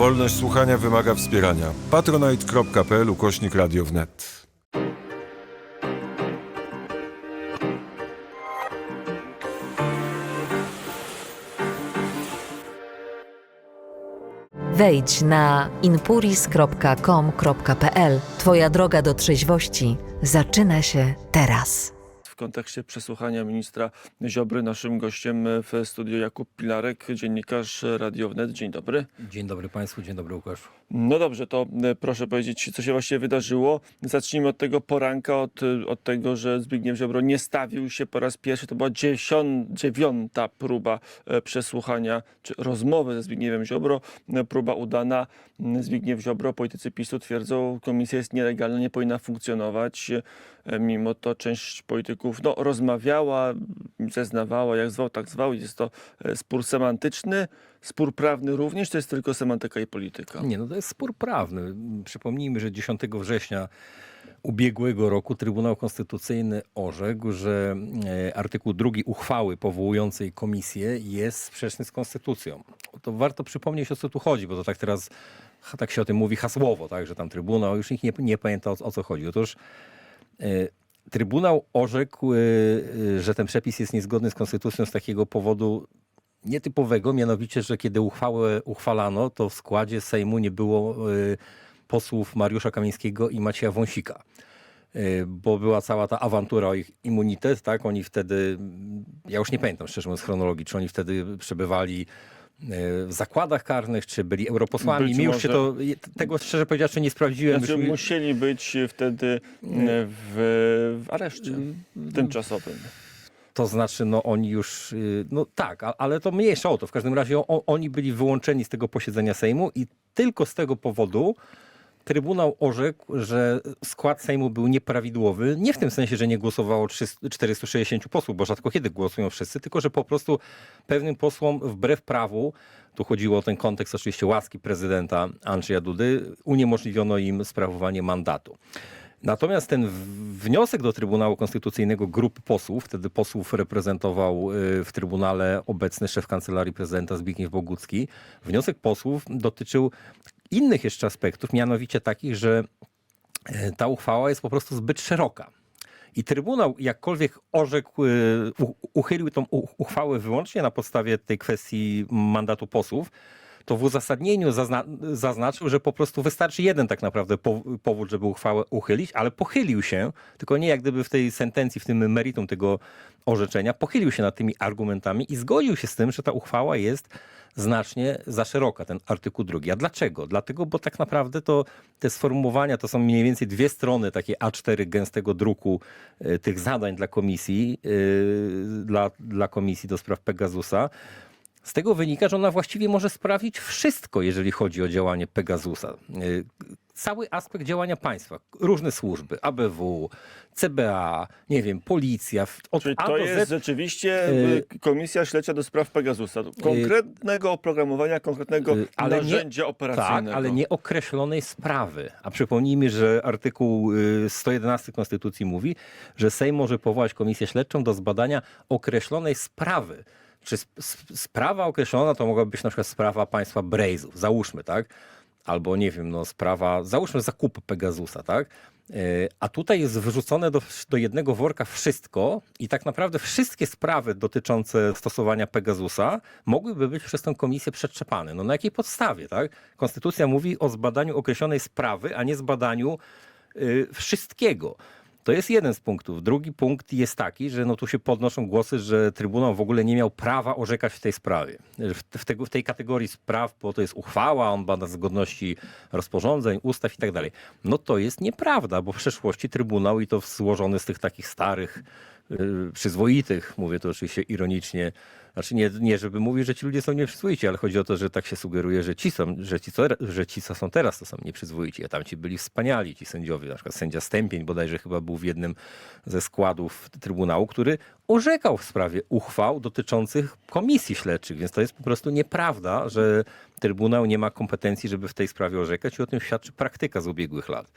Wolność słuchania wymaga wspierania. patronite.pl ukośnik radio wnet. Wejdź na inpuris.com.pl. Twoja droga do trzeźwości zaczyna się teraz. W kontekście przesłuchania ministra Ziobry naszym gościem w studiu Jakub Pilarek, dziennikarz Radio Wnet. Dzień dobry. Dzień dobry Państwu, dzień dobry Łukaszu. No dobrze, to e, proszę powiedzieć, co się właściwie wydarzyło. Zacznijmy od tego poranka, od, e, od tego, że Zbigniew Ziobro nie stawił się po raz pierwszy. To była dziesią, dziewiąta próba e, przesłuchania, czy rozmowy ze Zbigniewem Ziobro. Próba udana. Zbigniew Ziobro, politycy PiSu twierdzą, komisja jest nielegalna, nie powinna funkcjonować. E, Mimo to część polityków no, rozmawiała, zeznawała, jak zwał, tak zwał. Jest to e, spór semantyczny, spór prawny również, to jest tylko semantyka i polityka. Nie, no to jest spór prawny. Przypomnijmy, że 10 września ubiegłego roku Trybunał Konstytucyjny orzekł, że e, artykuł drugi uchwały powołującej komisję jest sprzeczny z konstytucją. To warto przypomnieć, o co tu chodzi, bo to tak teraz tak się o tym mówi hasłowo, tak, że tam Trybunał, już nikt nie, nie pamięta o, o co chodzi. Otóż Trybunał orzekł, e, e, że ten przepis jest niezgodny z konstytucją z takiego powodu nietypowego, mianowicie, że kiedy uchwałę uchwalano, to w składzie Sejmu nie było posłów Mariusza Kamińskiego i Macieja Wąsika. Bo była cała ta awantura o ich immunitet, tak? Oni wtedy, ja już nie pamiętam szczerze mówiąc chronologii, czy oni wtedy przebywali w zakładach karnych, czy byli europosłami. Być Mi już się może. to, tego szczerze powiedziawszy nie sprawdziłem. Znaczy, Już mi- musieli być wtedy e, w, w areszcie tymczasowym. To znaczy, no oni już, y, no tak, a- ale to mniejsza o to. W każdym razie o, oni byli wyłączeni z tego posiedzenia Sejmu i tylko z tego powodu Trybunał orzekł, że skład Sejmu był nieprawidłowy. Nie w tym sensie, że nie głosowało 300 460 posłów, bo rzadko kiedy głosują wszyscy, tylko że po prostu pewnym posłom wbrew prawu, tu chodziło o ten kontekst oczywiście łaski prezydenta Andrzeja Dudy, uniemożliwiono im sprawowanie mandatu. Natomiast ten wniosek do Trybunału Konstytucyjnego grupy posłów, wtedy posłów reprezentował y, w Trybunale obecny szef Kancelarii Prezydenta Zbigniew Bogucki, wniosek posłów dotyczył innych jeszcze aspektów, mianowicie takich, że e, ta uchwała jest po prostu zbyt szeroka. I Trybunał jakkolwiek orzekł, u- uchylił tą uchwałę wyłącznie na podstawie tej kwestii mandatu posłów, to w uzasadnieniu zazna zaznaczył, że po prostu wystarczy jeden tak naprawdę po powód, żeby uchwałę uchylić, ale pochylił się, tylko nie jak gdyby w tej sentencji, w tym meritum tego orzeczenia, pochylił się nad tymi argumentami i zgodził się z tym, że ta uchwała jest znacznie za szeroka, ten artykuł drugi. A dlaczego? Dlatego, bo tak naprawdę to te sformułowania to są mniej więcej dwie strony takie A4 gęstego druku e, tych zadań dla komisji, e, dla, dla komisji do spraw Pegasusa. Z tego wynika, że ona właściwie może sprawić wszystko, jeżeli chodzi o działanie Pegasusa. Cały aspekt działania państwa, różne służby, ABW, CBA, nie wiem, policja. Od Czyli A to do jest Z rzeczywiście y, y, Komisja Śledcza do spraw Pegasusa. Konkretnego oprogramowania, konkretnego Y, ale nie- narzędzia operacyjnego. Tak, ale nie określonej sprawy. A przypomnijmy, że artykuł y, 111 Konstytucji mówi, że Sejm może powołać komisję śledczą do zbadania określonej sprawy. Czy sp- sp- sprawa określona to mogłaby być na przykład sprawa państwa Brejzów, załóżmy, tak? Albo nie wiem, no sprawa, załóżmy zakupu Pegasusa, tak? Y, A tutaj jest wyrzucone do, do jednego worka wszystko i tak naprawdę wszystkie sprawy dotyczące stosowania Pegasusa mogłyby być przez tę komisję przetrzepane. No na jakiej podstawie, tak? Konstytucja mówi o zbadaniu określonej sprawy, a nie zbadaniu y, wszystkiego. To jest jeden z punktów. Drugi punkt jest taki, że no tu się podnoszą głosy, że Trybunał w ogóle nie miał prawa orzekać w tej sprawie. W, w, tej kategorii spraw, bo to jest uchwała, on bada zgodności rozporządzeń, ustaw i tak dalej. No to jest nieprawda, bo w przeszłości Trybunał i to złożony z tych takich starych, przyzwoitych, mówię to oczywiście ironicznie, znaczy nie, nie żeby mówić, że ci ludzie są nieprzyzwoici, ale chodzi o to, że tak się sugeruje, że ci, są, że ci, co, że ci co są teraz, to są nieprzyzwoici, a tamci byli wspaniali, ci sędziowie, na przykład sędzia Stępień bodajże chyba był w jednym ze składów Trybunału, który orzekał w sprawie uchwał dotyczących komisji śledczych, więc to jest po prostu nieprawda, że Trybunał nie ma kompetencji, żeby w tej sprawie orzekać i o tym świadczy praktyka z ubiegłych lat.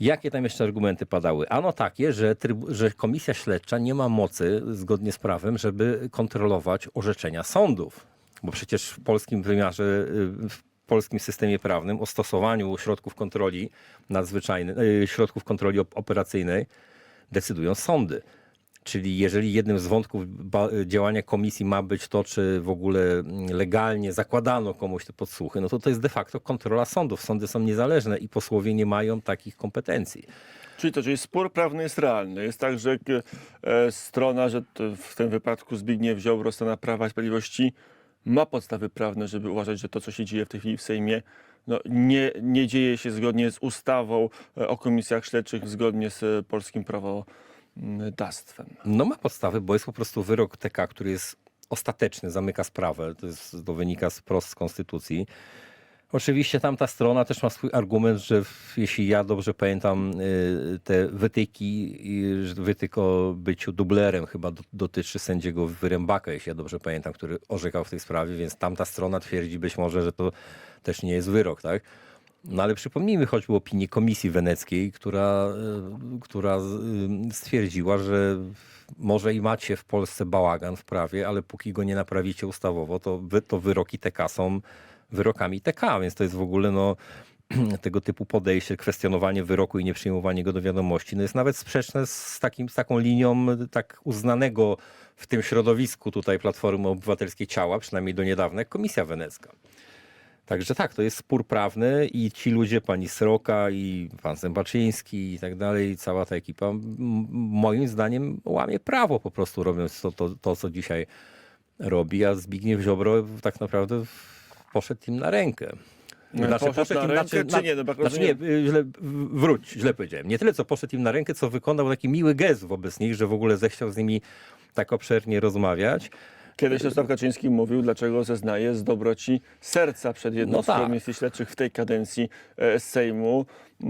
Jakie tam jeszcze argumenty padały? Ano takie, że, że komisja śledcza nie ma mocy, zgodnie z prawem, żeby kontrolować orzeczenia sądów. Bo przecież w polskim wymiarze, y, w polskim systemie prawnym o stosowaniu środków kontroli nadzwyczajnej, y, środków kontroli op- operacyjnej decydują sądy. Czyli jeżeli jednym z wątków działania komisji ma być to, czy w ogóle mm, legalnie zakładano komuś te podsłuchy, no to to jest de facto kontrola sądów. Sądy są niezależne i posłowie nie mają takich kompetencji. Czyli to, czyli spór prawny jest realny. Jest tak, że e, strona, że w tym wypadku Zbigniew Ziobro, strona Prawa i Sprawiedliwości ma podstawy prawne, żeby uważać, że to, co się dzieje w tej chwili w Sejmie, no, nie, nie dzieje się zgodnie z ustawą e, o komisjach śledczych, zgodnie z e, polskim prawodawstwem. No ma podstawy, bo jest po prostu wyrok TK, który jest ostateczny, zamyka sprawę. To, jest, to wynika wprost z konstytucji. Oczywiście tamta strona też ma swój argument, że jeśli ja dobrze pamiętam, y, te wytyki, y, wytyk o byciu dublerem chyba do, dotyczy sędziego Wyrębaka, jeśli ja dobrze pamiętam, który orzekał w tej sprawie, więc tamta strona twierdzi być może, że to też nie jest wyrok, tak? No ale przypomnijmy choćby opinię Komisji Weneckiej, która, y, która y, stwierdziła, że może i macie w Polsce bałagan w prawie, ale póki go nie naprawicie ustawowo, to, wy, to wyroki TK są wyrokami TK, więc to jest w ogóle no, tego typu podejście, kwestionowanie wyroku i nieprzyjmowanie go do wiadomości, no jest nawet sprzeczne z, takim, z taką linią tak uznanego w tym środowisku tutaj Platformy Obywatelskiej ciała, przynajmniej do niedawna, Komisja Wenecka. Także tak, to jest spór prawny i ci ludzie, pani Sroka i pan Zębaczyński i tak dalej, cała ta ekipa, moim zdaniem łamie prawo po prostu robiąc to, to, to co dzisiaj robi, a Zbigniew Ziobro tak naprawdę poszedł im na rękę. Poszedł na rękę, czy nie? No, znaczy nie, źle, wróć, źle powiedziałem. Nie tyle, co poszedł im na rękę, co wykonał taki miły gest wobec nich, że w ogóle zechciał z nimi tak obszernie rozmawiać. Kiedyś Jarosław Kaczyński mówił, dlaczego zeznaje z dobroci serca przed jedną No z tak. komisji śledczych w tej kadencji e, Sejmu. E,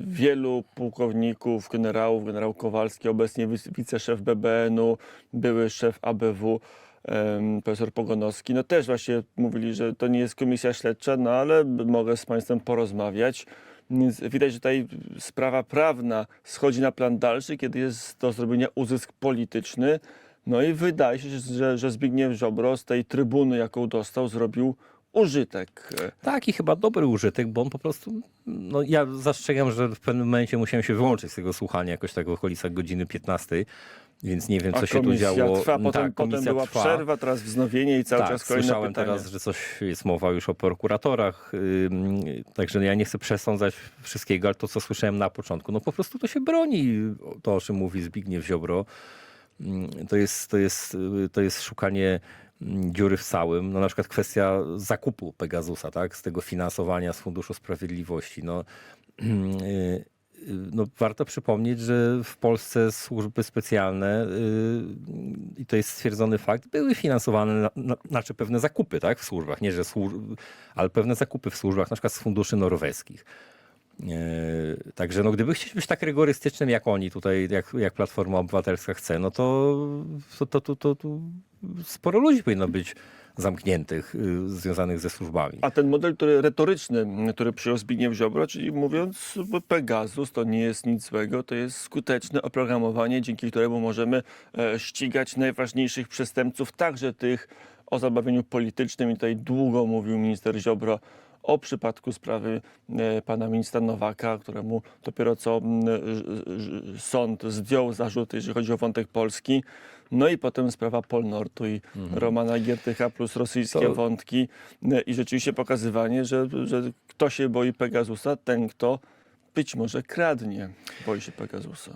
Wielu pułkowników, generałów, generał Kowalski, obecnie wic- wiceszef BBN-u, były szef ABW, profesor Pogonowski, no też właśnie mówili, że to nie jest komisja śledcza, no ale mogę z Państwem porozmawiać. Więc widać, że tutaj sprawa prawna schodzi na plan dalszy, kiedy jest do zrobienia uzysk polityczny. No i wydaje się, że, że Zbigniew Ziobro z tej trybuny, jaką dostał, zrobił użytek. Tak i chyba dobry użytek, bo on po prostu, no ja zastrzegam, że w pewnym momencie musiałem się wyłączyć z tego słuchania jakoś tak w okolicach godziny 15, więc nie wiem, co się tu działo. trwa, potem, tak, potem była trwa. przerwa, teraz wznowienie i cały tak, czas kolejne słyszałem pytania. teraz, że coś jest mowa już o prokuratorach, ym, także ja nie chcę przesądzać wszystkiego, ale to, co słyszałem na początku, no po prostu to się broni, to o czym mówi Zbigniew Ziobro. Ym, To jest, to jest, y, to jest szukanie mm, dziury w całym. No na przykład kwestia zakupu Pegasusa, tak? z tego finansowania z Funduszu Sprawiedliwości. No, y, y, no, warto przypomnieć, że w Polsce służby specjalne, i to jest stwierdzony fakt, były finansowane, na, na, znaczy pewne zakupy tak, w służbach, nie że ale pewne zakupy w służbach, na przykład z funduszy norweskich. E, Także no, gdyby chcieć być tak rygorystycznym jak oni tutaj, jak, jak Platforma Obywatelska chce, no to, to, to, to, to, to sporo ludzi powinno być zamkniętych, y, związanych ze służbami. A ten model który retoryczny, który przyjął Zbigniew Ziobro, czyli mówiąc Pegasus to nie jest nic złego, to jest skuteczne oprogramowanie, dzięki któremu możemy e, ścigać najważniejszych przestępców, także tych o zabawieniu politycznym. I tutaj długo mówił minister Ziobro o przypadku sprawy e, pana ministra Nowaka, któremu dopiero co ż- sąd zdjął zarzuty, jeżeli chodzi o wątek polski. No i potem sprawa Polnortu i Romana Giertycha plus rosyjskie To- wątki e, i rzeczywiście pokazywanie, że, że kto się boi Pegasusa, ten kto być może kradnie, boi się Pegasusa.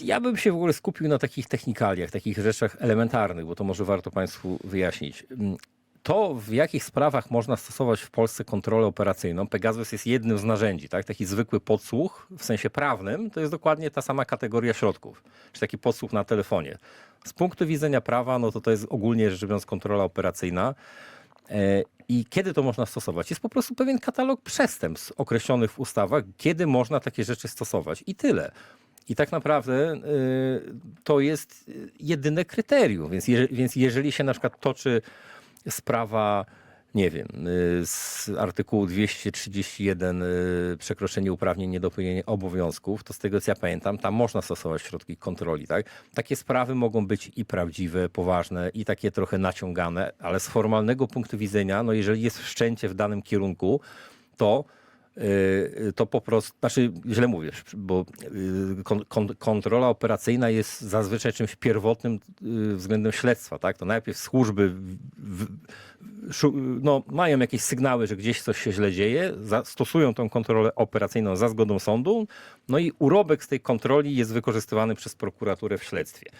Ja bym się w ogóle skupił na takich technikaliach, takich rzeczach elementarnych, bo to może warto Państwu wyjaśnić. To, w jakich sprawach można stosować w Polsce kontrolę operacyjną, Pegasus jest jednym z narzędzi. Tak? Taki zwykły podsłuch w sensie prawnym to jest dokładnie ta sama kategoria środków, czy taki podsłuch na telefonie. Z punktu widzenia prawa, no to to jest ogólnie rzecz biorąc kontrola operacyjna. E, I kiedy to można stosować? Jest po prostu pewien katalog przestępstw określonych w ustawach, kiedy można takie rzeczy stosować i tyle. I tak naprawdę y, to jest jedyne kryterium. Więc, więc jeżeli się na przykład toczy sprawa nie wiem, y, z artykułu 231 y, przekroczenie uprawnień, niedopełnienie obowiązków, to z tego co ja pamiętam, tam można stosować środki kontroli, tak? Takie sprawy mogą być i prawdziwe, poważne, i takie trochę naciągane, ale z formalnego punktu widzenia, no jeżeli jest wszczęcie w danym kierunku, to to po prostu, znaczy źle mówię, bo y, kon, kon, kontrola operacyjna jest zazwyczaj czymś pierwotnym y, względem śledztwa, tak? To najpierw służby w, w, no, mają jakieś sygnały, że gdzieś coś się źle dzieje, stosują tą kontrolę operacyjną za zgodą sądu, no i urobek z tej kontroli jest wykorzystywany przez prokuraturę w śledztwie.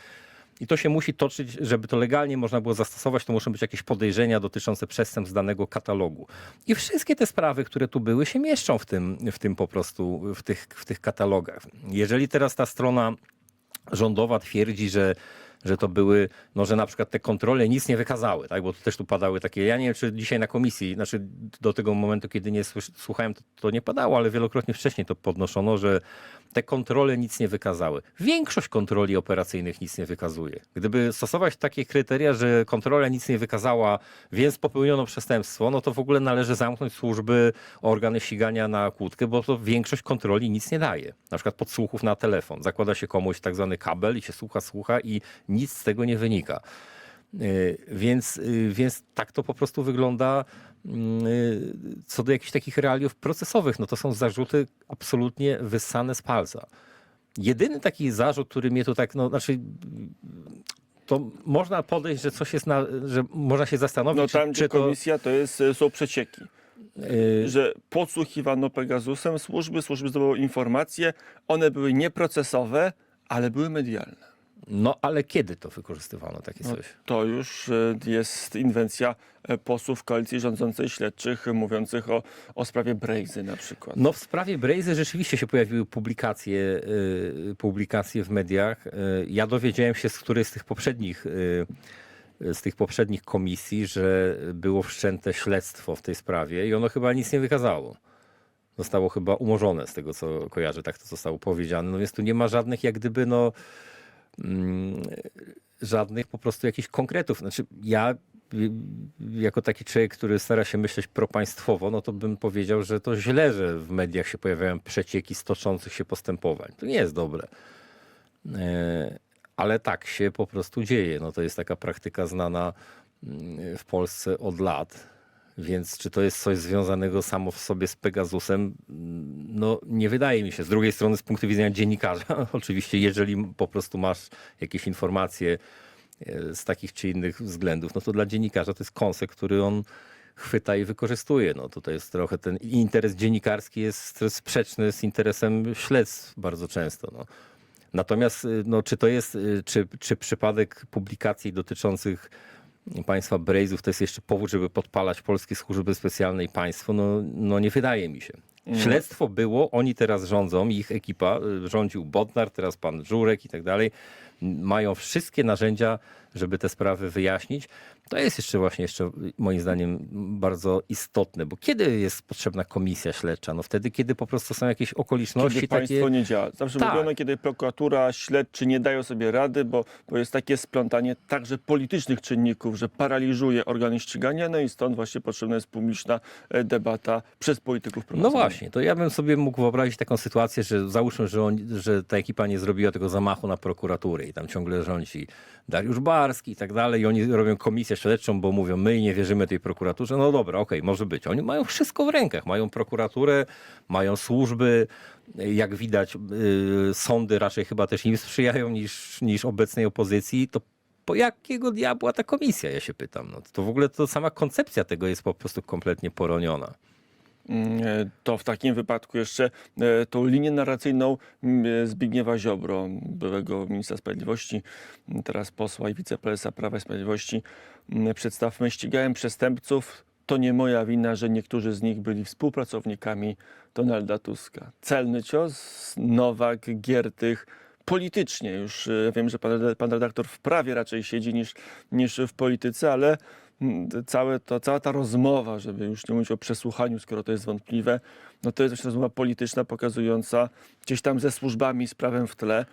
I to się musi toczyć, żeby to legalnie można było zastosować, to muszą być jakieś podejrzenia dotyczące przestępstw danego katalogu. I wszystkie te sprawy, które tu były, się mieszczą w tym, w tym po prostu, w tych, w tych katalogach. Jeżeli teraz ta strona rządowa twierdzi, że że to były, no że na przykład te kontrole nic nie wykazały, tak? bo to też tu padały takie, ja nie wiem czy dzisiaj na komisji, znaczy do tego momentu, kiedy nie słuchałem, to, to nie padało, ale wielokrotnie wcześniej to podnoszono, że te kontrole nic nie wykazały. Większość kontroli operacyjnych nic nie wykazuje. Gdyby stosować takie kryteria, że kontrola nic nie wykazała, więc popełniono przestępstwo, no to w ogóle należy zamknąć służby, organy ścigania na kłódkę, bo to większość kontroli nic nie daje. Na przykład podsłuchów na telefon. Zakłada się komuś tak zwany kabel i się słucha, słucha i nic z tego nie wynika. Y, Więc, y, więc tak to po prostu wygląda co do jakichś takich realiów procesowych. No to są zarzuty absolutnie wyssane z palca. Jedyny taki zarzut, który mnie tu tak, no znaczy to można podejść, że coś jest na, że można się zastanowić, No tam, czy, gdzie czy to... komisja, to jest, e, są przecieki. y, Że podsłuchiwano Pegasusem służby, służby zdobywały informacje, one były nieprocesowe, ale były medialne. No ale kiedy to wykorzystywano takie No, coś? To już e, jest inwencja e, posłów koalicji rządzącej śledczych mówiących o, o sprawie Brejzy na przykład. No w sprawie Brejzy rzeczywiście się pojawiły publikacje, y, publikacje w mediach. Y, ja dowiedziałem się z której z tych poprzednich y, z tych poprzednich komisji, że było wszczęte śledztwo w tej sprawie i ono chyba nic nie wykazało. Zostało chyba umorzone z tego, co kojarzę, tak to zostało powiedziane. No więc tu nie ma żadnych jak gdyby no żadnych po prostu jakichś konkretów. Znaczy ja y, jako taki człowiek, który stara się myśleć propaństwowo, no to bym powiedział, że to źle, że w mediach się pojawiają przecieki z toczących się postępowań. To nie jest dobre. E, Ale tak się po prostu dzieje. No to jest taka praktyka znana mm, w Polsce od lat. Więc czy to jest coś związanego samo w sobie z Pegasusem? No nie wydaje mi się. Z drugiej strony z punktu widzenia dziennikarza, oczywiście jeżeli po prostu masz jakieś informacje e, z takich czy innych względów, no to dla dziennikarza to jest kąsek, który on chwyta i wykorzystuje. No tutaj jest trochę ten interes dziennikarski jest sprzeczny z interesem śledztw bardzo często. No. Natomiast y, no, czy to jest, y, czy, czy przypadek publikacji dotyczących państwa Brejzów to jest jeszcze powód, żeby podpalać polskie służby specjalne i państwo? No, no nie wydaje mi się. Śledztwo było, oni teraz rządzą, ich ekipa, y, rządził Bodnar, teraz pan Żurek i tak dalej. Mają wszystkie narzędzia, żeby te sprawy wyjaśnić. To jest jeszcze właśnie jeszcze moim zdaniem bardzo istotne, bo kiedy jest potrzebna komisja śledcza? No wtedy, kiedy po prostu są jakieś okoliczności Kiedy państwo takie... nie działa. Zawsze Tak. mówiono, kiedy prokuratura, śledczy nie dają sobie rady, bo, bo jest takie splątanie także politycznych czynników, że paraliżuje organy ścigania, no i stąd właśnie potrzebna jest publiczna e, debata przez polityków No właśnie, to ja bym sobie mógł wyobrazić taką sytuację, że załóżmy, że, on, że ta ekipa nie zrobiła tego zamachu na prokuraturę i tam ciągle rządzi Dariusz Barski i tak dalej i oni robią komisję śledczą, bo mówią, my nie wierzymy tej prokuraturze. No dobra, okej, może być. Oni mają wszystko w rękach. Mają prokuraturę, mają służby. Jak widać, yy, sądy raczej chyba też im sprzyjają niż, niż obecnej opozycji. To po jakiego diabła ta komisja, ja się pytam. No, to w ogóle to sama koncepcja tego jest po prostu kompletnie poroniona. Mm, To w takim wypadku jeszcze e, tą linię narracyjną mm, e, Zbigniewa Ziobro, byłego ministra sprawiedliwości, m, teraz posła i wiceprezesa Prawa i Sprawiedliwości, m, przedstawmy, ścigałem przestępców, to nie moja wina, że niektórzy z nich byli współpracownikami Donalda Tuska. Celny cios, Nowak, Giertych, politycznie już e, wiem, że pan, pan redaktor w prawie raczej siedzi niż, niż w polityce, ale mm, całe to, cała ta rozmowa, żeby już nie mówić o przesłuchaniu, skoro to jest wątpliwe, no to jest też rozmowa polityczna pokazująca gdzieś tam ze służbami, z prawem w tle,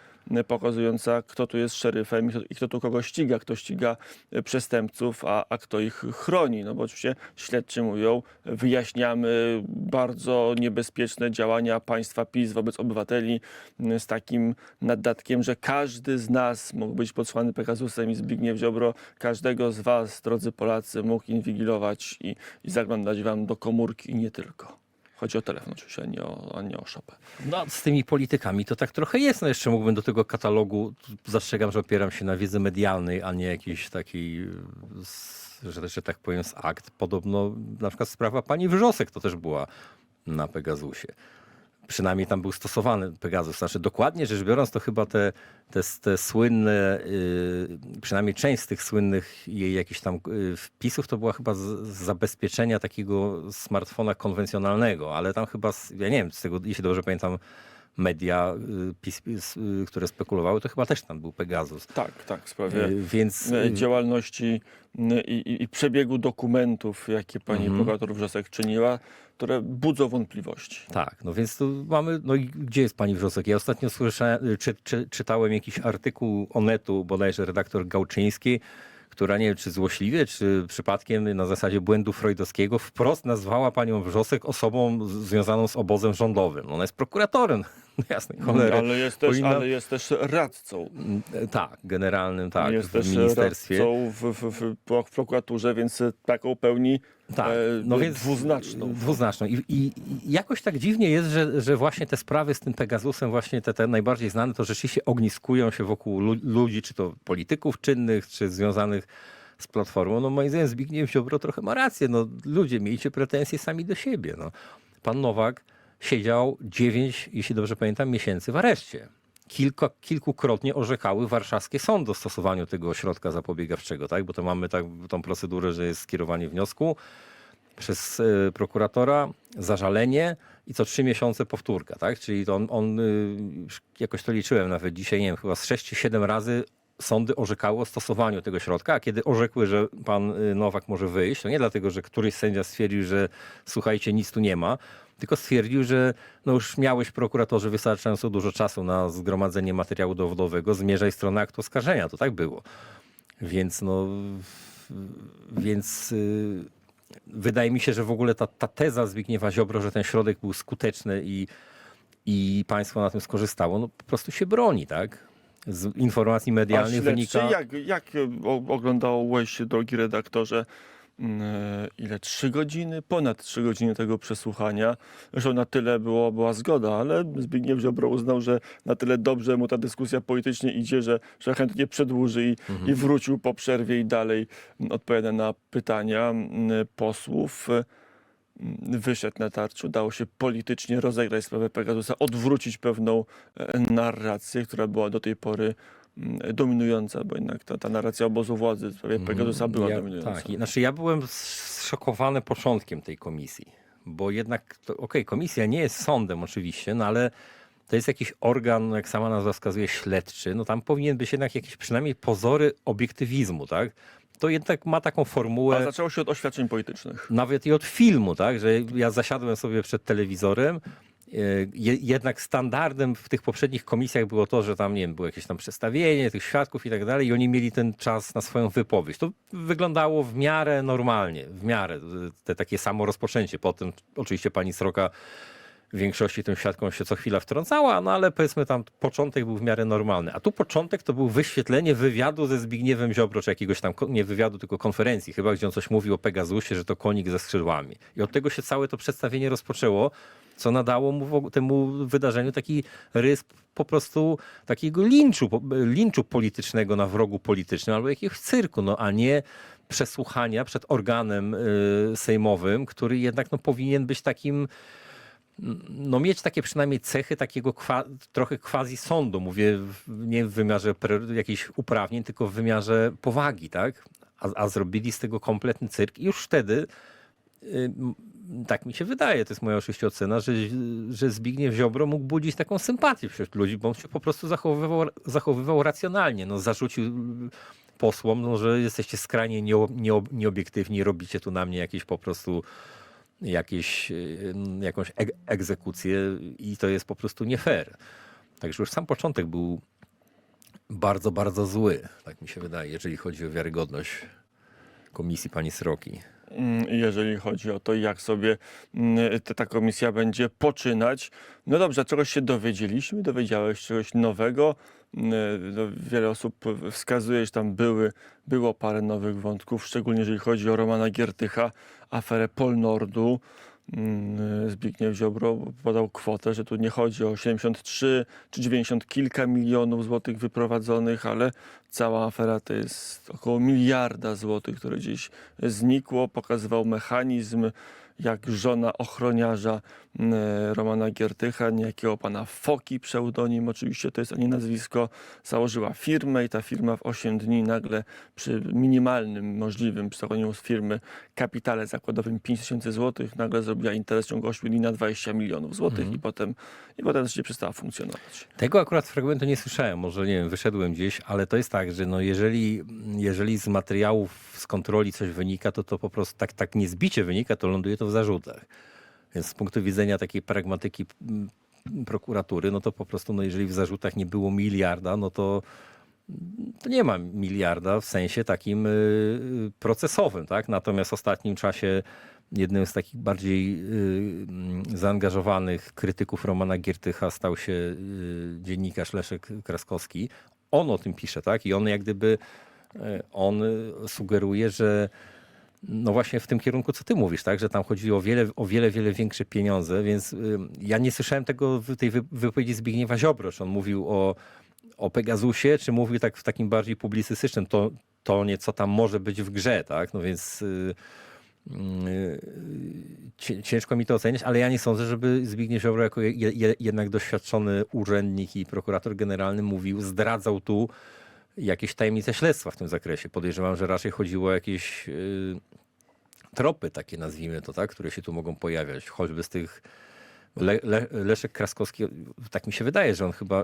pokazująca, kto tu jest szeryfem i kto, i kto tu kogo ściga, kto ściga y, przestępców, a, a kto ich chroni. No bo oczywiście śledczy mówią, wyjaśniamy bardzo niebezpieczne działania państwa PiS wobec obywateli y, z takim naddatkiem, że każdy z nas mógł być podsłany Pegasusem i Zbigniew Ziobro, każdego z was, drodzy Polacy, mógł inwigilować i, i zaglądać wam do komórki i nie tylko. Chodzi o telefon oczywiście, a nie o, a nie o szopę. No, z tymi politykami to tak trochę jest. No jeszcze mógłbym do tego katalogu, zastrzegam, że opieram się na wiedzy medialnej, a nie jakiejś takiej, z- że, że tak powiem, z akt. Podobno na przykład sprawa pani Wrzosek to też była na Pegasusie. Przynajmniej tam był stosowany Pegasus. Znaczy dokładnie rzecz biorąc, to chyba te, te, te słynne, yy, przynajmniej część z tych słynnych jej jakichś tam yy, wpisów to była chyba z, z zabezpieczenia takiego smartfona konwencjonalnego, ale tam chyba, ja nie wiem, z tego, jeśli dobrze pamiętam, media, pis, yy, które spekulowały, to chyba też tam był Pegasus. Tak, tak, w sprawie Yy, Więc działalności i, i przebiegu dokumentów, jakie pani Mhm. prokurator Wrzosek czyniła, które budzą wątpliwości. Tak, no więc tu mamy, no i gdzie jest pani Wrzosek? Ja ostatnio słyszałem, czy, czy, czytałem jakiś artykuł Onetu, bodajże redaktor Gałczyński, która nie wiem, czy złośliwie, czy przypadkiem na zasadzie błędu freudowskiego wprost nazwała panią Wrzosek osobą związaną z obozem rządowym. Ona jest prokuratorem, jasnej cholery. Ale jest, też, Powinna- ale jest też radcą. Tak, generalnym, tak, jest w też ministerstwie. radcą w, w, w, prokuraturze, więc e, taką pełni Tak, e, no więc dwuznaczną. Dwuznaczną. I, i, I jakoś tak dziwnie jest, że, że właśnie te sprawy z tym Pegasusem, właśnie te, te najbardziej znane, to rzeczywiście ogniskują się wokół lu- ludzi, czy to polityków czynnych, czy związanych z Platformą. No moim zdaniem Zbigniew Ziobro trochę ma rację. No, ludzie, miejcie pretensje sami do siebie. No. Pan Nowak siedział 9, jeśli dobrze pamiętam, miesięcy w areszcie. Kilka, kilkukrotnie orzekały warszawskie sądy o stosowaniu tego środka zapobiegawczego, tak? bo to mamy tak, tą procedurę, że jest skierowanie wniosku przez e, prokuratora, zażalenie i co trzy miesiące powtórka, tak? Czyli to on, on y, jakoś to liczyłem nawet dzisiaj, nie wiem, chyba z 6 czy 7 razy sądy orzekały o stosowaniu tego środka, a kiedy orzekły, że pan y, Nowak może wyjść, to nie dlatego, że któryś sędzia stwierdził, że słuchajcie, nic tu nie ma, tylko stwierdził, że no już miałeś prokuratorze wystarczająco dużo czasu na zgromadzenie materiału dowodowego, zmierzaj w stronę aktu oskarżenia. To tak było. Więc no, więc y, wydaje mi się, że w ogóle ta, ta teza Zbigniewa Ziobro, że ten środek był skuteczny i, i państwo na tym skorzystało, no po prostu się broni, tak? Z informacji A medialnych śledczy, wynika... jak, jak o- oglądałeś, drogi redaktorze, ile? Trzy godziny? Ponad trzy godziny tego przesłuchania. Zresztą na tyle było, była zgoda, ale Zbigniew Ziobro uznał, że na tyle dobrze mu ta dyskusja politycznie idzie, że, że chętnie przedłuży i, i wrócił po przerwie i dalej mm, odpowiada na pytania mm, posłów. Mm, Wyszedł na tarczu, udało się politycznie rozegrać sprawę Pegasusa, odwrócić pewną e, narrację, która była do tej pory mm, dominująca, bo jednak ta, ta narracja obozu władzy w sprawie Pegasusa była ja, dominująca. Tak, i- znaczy ja byłem zszokowany początkiem tej komisji, bo jednak, okej, komisja nie jest sądem oczywiście, no ale to jest jakiś organ, jak sama nazwa wskazuje, śledczy, no tam powinien być jednak jakieś przynajmniej pozory obiektywizmu, tak? To jednak ma taką formułę... A zaczęło się od oświadczeń politycznych. nawet i od filmu, tak, że ja zasiadłem sobie przed telewizorem. E, je- Jednak standardem w tych poprzednich komisjach było to, że tam, nie wiem, było jakieś tam przedstawienie tych świadków i tak dalej i oni mieli ten czas na swoją wypowiedź. To wyglądało w miarę normalnie, w miarę, e, te takie samo rozpoczęcie. Potem oczywiście pani Sroka w większości tym świadkom się co chwila wtrącała, no ale powiedzmy tam początek był w miarę normalny. A tu początek to był wyświetlenie wywiadu ze Zbigniewem Ziobro, czy jakiegoś tam, nie wywiadu, tylko konferencji chyba, gdzie on coś mówił o Pegasusie, że to konik ze skrzydłami. I od tego się całe to przedstawienie rozpoczęło, co nadało mu temu wydarzeniu taki rys po prostu takiego linczu, linczu politycznego na wrogu politycznym albo jakiegoś cyrku, no a nie przesłuchania przed organem y, sejmowym, który jednak no, powinien być takim no mieć takie przynajmniej cechy takiego kwa, trochę quasi sądu, mówię nie w wymiarze jakichś uprawnień, tylko w wymiarze powagi, tak? A, a zrobili z tego kompletny cyrk i już wtedy y, tak mi się wydaje, to jest moja oczywiście ocena, że, że Zbigniew Ziobro mógł budzić taką sympatię wśród ludzi, bo on się po prostu zachowywał, zachowywał racjonalnie. No, zarzucił y, posłom, no, że jesteście skrajnie nieo, nieo, nieobiektywni, robicie tu na mnie jakieś po prostu jakieś, y, jakąś eg- egzekucję i to jest po prostu nie fair. Także już sam początek był bardzo, bardzo zły, tak mi się wydaje, jeżeli chodzi o wiarygodność komisji pani Sroki. Mm, jeżeli chodzi o to, jak sobie mm, ta, komisja będzie poczynać. No dobrze, czegoś się dowiedzieliśmy, dowiedziałeś czegoś nowego. Mm, no, Wiele osób wskazuje, że tam były, było parę nowych wątków, szczególnie jeżeli chodzi o Romana Giertycha, aferę Polnordu. Mm, Zbigniew Ziobro podał kwotę, że tu nie chodzi o 73 czy 90 kilka milionów złotych wyprowadzonych, ale cała afera to jest około miliarda złotych, które gdzieś znikło. Pokazywał mechanizm, jak żona ochroniarza mm, Romana Giertycha, niejakiego pana Foki, pseudonim. Oczywiście to jest ani nazwisko, założyła firmę i ta firma w 8 dni nagle przy minimalnym możliwym pseudonimum z firmy kapitale zakładowym 5 tysięcy złotych nagle zrobiła interes w ciągu 8 dni na 20 milionów złotych i potem i potem się przestała funkcjonować. Tego akurat fragmentu nie słyszałem, może nie wiem, wyszedłem gdzieś, ale to jest tak, że no jeżeli, jeżeli z materiałów, z kontroli coś wynika, to to po prostu tak, tak niezbicie wynika, to ląduje to w zarzutach. Więc z punktu widzenia takiej pragmatyki mm, prokuratury, no to po prostu, no jeżeli w zarzutach nie było miliarda, no to, to nie ma miliarda w sensie takim y, procesowym, tak? Natomiast w ostatnim czasie jednym z takich bardziej y, mm, zaangażowanych krytyków Romana Giertycha stał się y, dziennikarz Leszek Kraskowski. On o tym pisze, tak? I on jak gdyby, on sugeruje, że no właśnie w tym kierunku, co ty mówisz, tak? Że tam chodzi o wiele, o wiele, wiele większe pieniądze, więc ja nie słyszałem tego tej wy- wypowiedzi Zbigniewa Ziobro, czy on mówił o, o Pegasusie, czy mówił tak w takim bardziej publicystycznym to, tonie, co tam może być w grze, tak? No więc y, y, cie- ciężko mi to oceniać, ale ja nie sądzę, żeby Zbigniew Ziobro jako je, je, jednak doświadczony urzędnik i prokurator generalny mówił, zdradzał tu jakieś tajemnice śledztwa w tym zakresie. Podejrzewam, że raczej chodziło o jakieś y, tropy takie, nazwijmy to, tak, które się tu mogą pojawiać, choćby z tych Le, Le, Leszek Kraskowski, tak mi się wydaje, że on chyba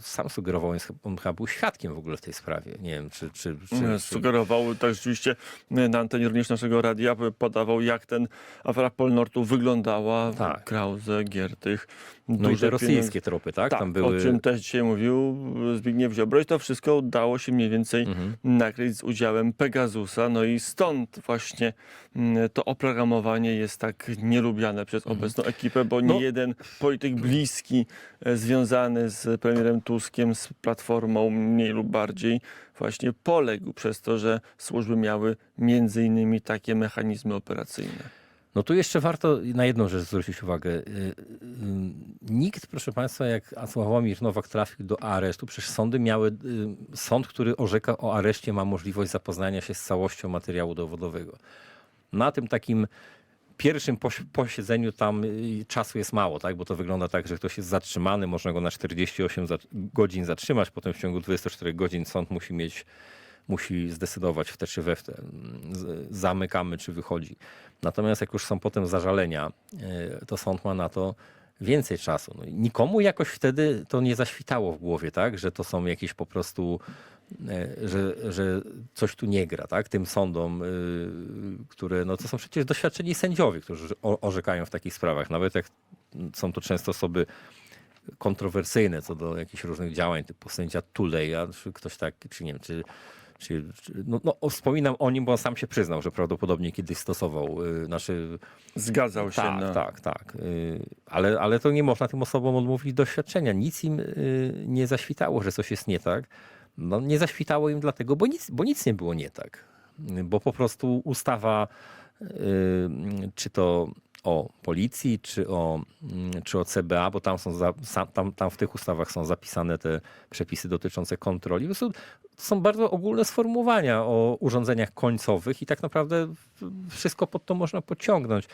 sam sugerował, on chyba był świadkiem w ogóle w tej sprawie. Nie wiem, czy... czy, czy, E, czy Sugerował, tak rzeczywiście e, na antenie również naszego radia podawał, jak ten afera Polnortu wyglądała. Tak. Krause, Giertych. no i duże te rosyjskie pieniądze. tropy, tak? Tak, Tam były... o czym też dzisiaj mówił Zbigniew Ziobro i to wszystko udało się mniej więcej Mhm. nakryć z udziałem Pegasusa, no i stąd właśnie mm, to oprogramowanie jest tak nielubiane przez obecną ekipę, bo nie Mhm. No. jeden polityk bliski, e, związany z premierem Tuskiem, z Platformą mniej lub bardziej, właśnie poległ przez to, że służby miały między innymi takie mechanizmy operacyjne. No tu jeszcze warto na jedną rzecz zwrócić uwagę. Y, y, Nikt, proszę Państwa, jak Sławomir Nowak trafił do aresztu, przecież sądy miały, y, sąd, który orzeka o areszcie ma możliwość zapoznania się z całością materiału dowodowego. Na tym takim pierwszym posi- posiedzeniu tam y, czasu jest mało, tak? bo to wygląda tak, że ktoś jest zatrzymany, można go na 48 za- godzin zatrzymać, potem w ciągu 24 godzin sąd musi mieć musi zdecydować w te czy we w te. Z- Zamykamy czy wychodzi. Natomiast jak już są potem zażalenia, e, to sąd ma na to więcej czasu. No nikomu jakoś wtedy to nie zaświtało w głowie, tak? że to są jakieś po prostu, że, że coś tu nie gra, tak? tym sądom, y, które, no to są przecież doświadczeni sędziowie, którzy orzekają w takich sprawach. Nawet jak są to często osoby kontrowersyjne co do jakichś różnych działań, typu sędzia Tuleja, czy ktoś taki, czy nie wiem, czy, czy, no, no, wspominam o nim, bo on sam się przyznał, że prawdopodobnie kiedyś stosował, y, znaczy, Zgadzał się tak, na... tak, tak, y, ale, ale to nie można tym osobom odmówić doświadczenia, nic im y, nie zaświtało, że coś jest nie tak, no, nie zaświtało im dlatego, bo nic, bo nic nie było nie tak, bo po prostu ustawa, y, czy to o policji, czy o, mm, czy o CBA, bo tam, są za, tam, tam w tych ustawach są zapisane te przepisy dotyczące kontroli. To są bardzo ogólne sformułowania o urządzeniach końcowych i tak naprawdę wszystko pod to można podciągnąć.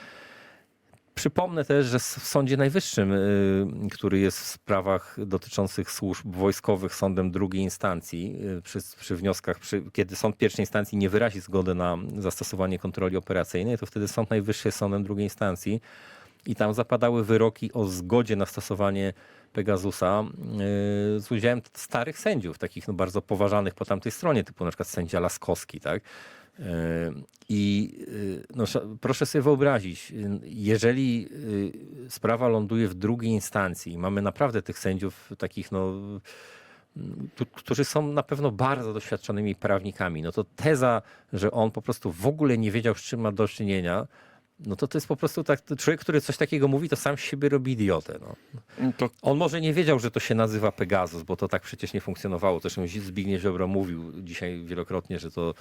Przypomnę też, że w Sądzie Najwyższym, y, który jest w sprawach dotyczących służb wojskowych sądem drugiej instancji, y, przy, przy wnioskach, przy, kiedy sąd pierwszej instancji nie wyrazi zgody na zastosowanie kontroli operacyjnej, to wtedy Sąd Najwyższy jest sądem drugiej instancji i tam zapadały wyroki o zgodzie na stosowanie Pegasusa y, z udziałem starych sędziów, takich no bardzo poważanych po tamtej stronie, typu na przykład sędzia Laskowski, tak? Y, I y, no, proszę sobie wyobrazić, jeżeli sprawa ląduje w drugiej instancji i mamy naprawdę tych sędziów takich no, którzy są na pewno bardzo doświadczonymi prawnikami, no to teza, że on po prostu w ogóle nie wiedział, z czym ma do czynienia, no to to jest po prostu tak, człowiek, który coś takiego mówi, to sam siebie robi idiotę. No. To On może nie wiedział, że to się nazywa Pegasus, bo to tak przecież nie funkcjonowało. Zresztą Zbigniew Ziobro mówił dzisiaj wielokrotnie, że to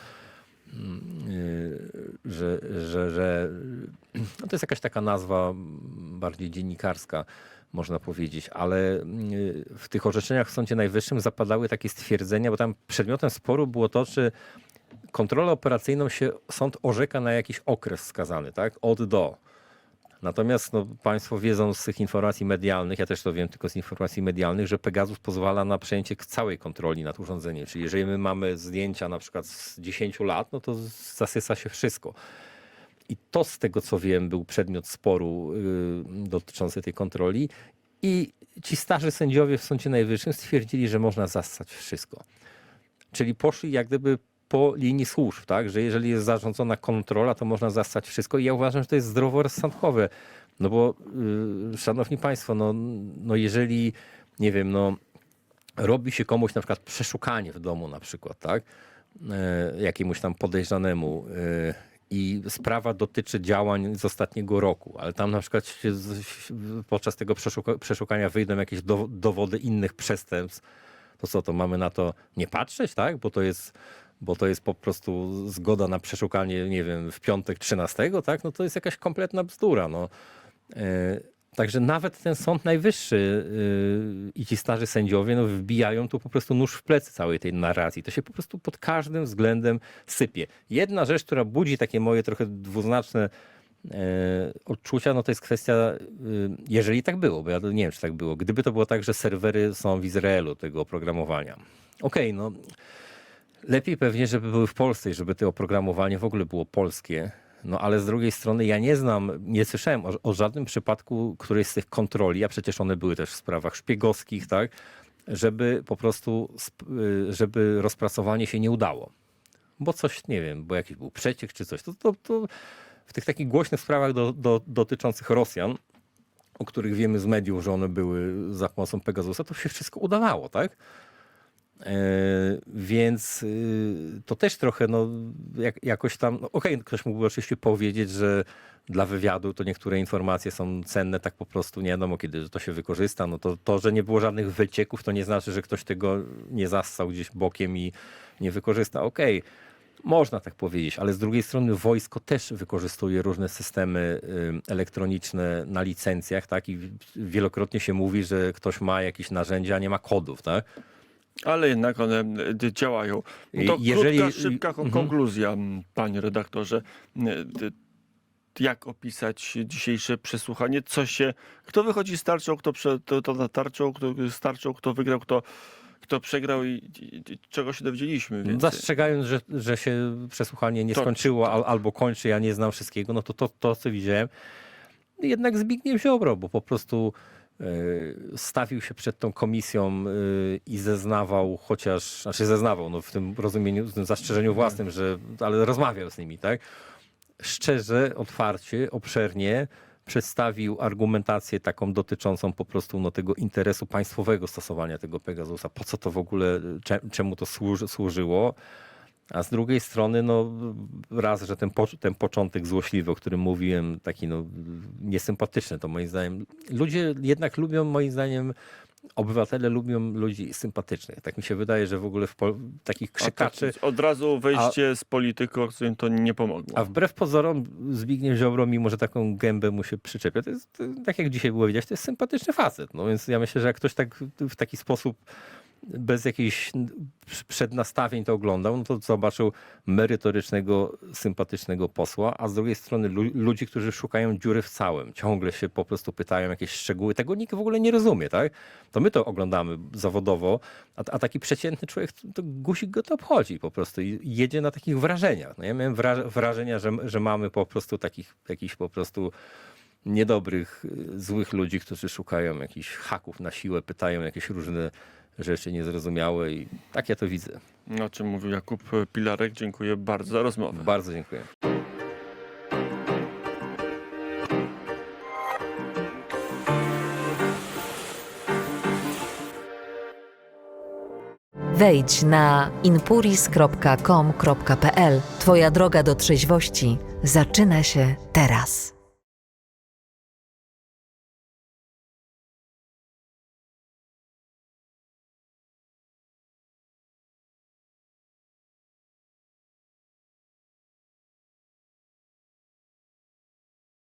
mm, yy, że, że, że no to jest jakaś taka nazwa bardziej dziennikarska, można powiedzieć, ale yy, w tych orzeczeniach w Sądzie Najwyższym zapadały takie stwierdzenia, bo tam przedmiotem sporu było to, czy kontrolę operacyjną się sąd orzeka na jakiś okres skazany, tak? Od do. Natomiast no, Państwo wiedzą z tych informacji medialnych, ja też to wiem tylko z informacji medialnych, że Pegasus pozwala na przejęcie całej kontroli nad urządzeniem. Czyli jeżeli my mamy zdjęcia na przykład z 10 lat, no to zasysa się wszystko. I to z tego co wiem był przedmiot sporu yy, dotyczący tej kontroli. I ci starzy sędziowie w Sądzie Najwyższym stwierdzili, że można zassać wszystko. Czyli poszli jak gdyby po linii służb, tak? Że jeżeli jest zarządzona kontrola, to można zastać wszystko. I ja uważam, że to jest zdroworozsądkowe. No bo, yy, szanowni państwo, no, no jeżeli, nie wiem, no robi się komuś na przykład przeszukanie w domu na przykład, tak? E, jakiemuś tam podejrzanemu e, i sprawa dotyczy działań z ostatniego roku, ale tam na przykład podczas tego przeszuka, przeszukania wyjdą jakieś do, dowody innych przestępstw, to co, to mamy na to nie patrzeć, tak? Bo to jest, bo to jest po prostu zgoda na przeszukanie, nie wiem, w piątek 13, tak? No to jest jakaś kompletna bzdura, no. E, Także nawet ten Sąd Najwyższy yy, i ci starzy sędziowie no, wbijają tu po prostu nóż w plecy całej tej narracji. To się po prostu pod każdym względem sypie. Jedna rzecz, która budzi takie moje trochę dwuznaczne e, odczucia, no to jest kwestia, jeżeli tak było, bo ja nie wiem, czy tak było. Gdyby to było tak, że serwery są w Izraelu tego oprogramowania. Okej, no lepiej pewnie, żeby były w Polsce i żeby to oprogramowanie w ogóle było polskie. No ale z drugiej strony ja nie znam, nie słyszałem o, o żadnym przypadku którejś z tych kontroli, a przecież one były też w sprawach szpiegowskich, tak, żeby po prostu, y, żeby rozpracowanie się nie udało. Bo coś, nie wiem, bo jakiś był przeciek czy coś. To, to, to w tych takich głośnych sprawach do, do, dotyczących Rosjan, o których wiemy z mediów, że one były za pomocą Pegasusa, to się wszystko udawało, tak? E, Więc y, to też trochę, no, jak, jakoś tam, no, okej, ktoś mógłby oczywiście powiedzieć, że dla wywiadu to niektóre informacje są cenne, tak po prostu nie wiadomo, kiedy to się wykorzysta. No to, to, że nie było żadnych wycieków, to nie znaczy, że ktoś tego nie zassał gdzieś bokiem i nie wykorzysta. Okej, można tak powiedzieć, ale z drugiej strony wojsko też wykorzystuje różne systemy y, elektroniczne na licencjach, tak? I wielokrotnie się mówi, że ktoś ma jakieś narzędzia, a nie ma kodów, tak? Ale jednak one y, działają. To Jeżeli- krótka, szybka Mhm. konkluzja, panie redaktorze. Y, y, Jak opisać dzisiejsze przesłuchanie? Co się, kto wychodzi z tarczą, kto, prze, to, to tarczą, kto z tarczą, kto wygrał, kto, kto przegrał i, i, i czego się dowiedzieliśmy? Więcej? Zastrzegając, że, że się przesłuchanie nie To- skończyło al, albo kończy, ja nie znam wszystkiego, no to to, to co widziałem, jednak Zbigniew Ziobro, bo po prostu stawił się przed tą komisją e, i zeznawał, chociaż, znaczy zeznawał, no w tym rozumieniu, w tym zastrzeżeniu własnym, że, ale rozmawiał z nimi, tak? Szczerze, otwarcie, obszernie przedstawił argumentację taką dotyczącą po prostu no, tego interesu państwowego stosowania tego Pegasusa. Po co to w ogóle, cze, czemu to służy, służyło? A z drugiej strony, no raz, że ten, po, ten początek złośliwy, o którym mówiłem, taki no, niesympatyczny, to moim zdaniem. Ludzie jednak lubią, moim zdaniem, obywatele lubią ludzi sympatycznych. Tak mi się wydaje, że w ogóle w takich A to krzykaczy. od razu wejście z polityką, to nie pomogło. A wbrew pozorom Zbigniew Ziobro, mimo że taką gębę mu się przyczepia, to jest, tak jak dzisiaj było widać, to jest sympatyczny facet. No więc ja myślę, że jak ktoś tak w taki sposób bez jakichś przednastawień to oglądał, no to zobaczył merytorycznego, sympatycznego posła, a z drugiej strony lu- ludzi, którzy szukają dziury w całym. Ciągle się po prostu pytają jakieś szczegóły. Tego nikt w ogóle nie rozumie, tak? To my to oglądamy zawodowo, a, a taki przeciętny człowiek, to guzik go to obchodzi po prostu i jedzie na takich wrażeniach. No ja miałem wra- wrażenia, że, że mamy po prostu takich, jakichś po prostu niedobrych, y, złych ludzi, którzy szukają jakichś haków na siłę, pytają jakieś różne rzeczy niezrozumiałe i tak ja to widzę. O czym mówił Jakub Pilarek. Dziękuję bardzo za rozmowę. Bardzo dziękuję. Wejdź na inpuris.com.pl. Twoja droga do trzeźwości zaczyna się teraz.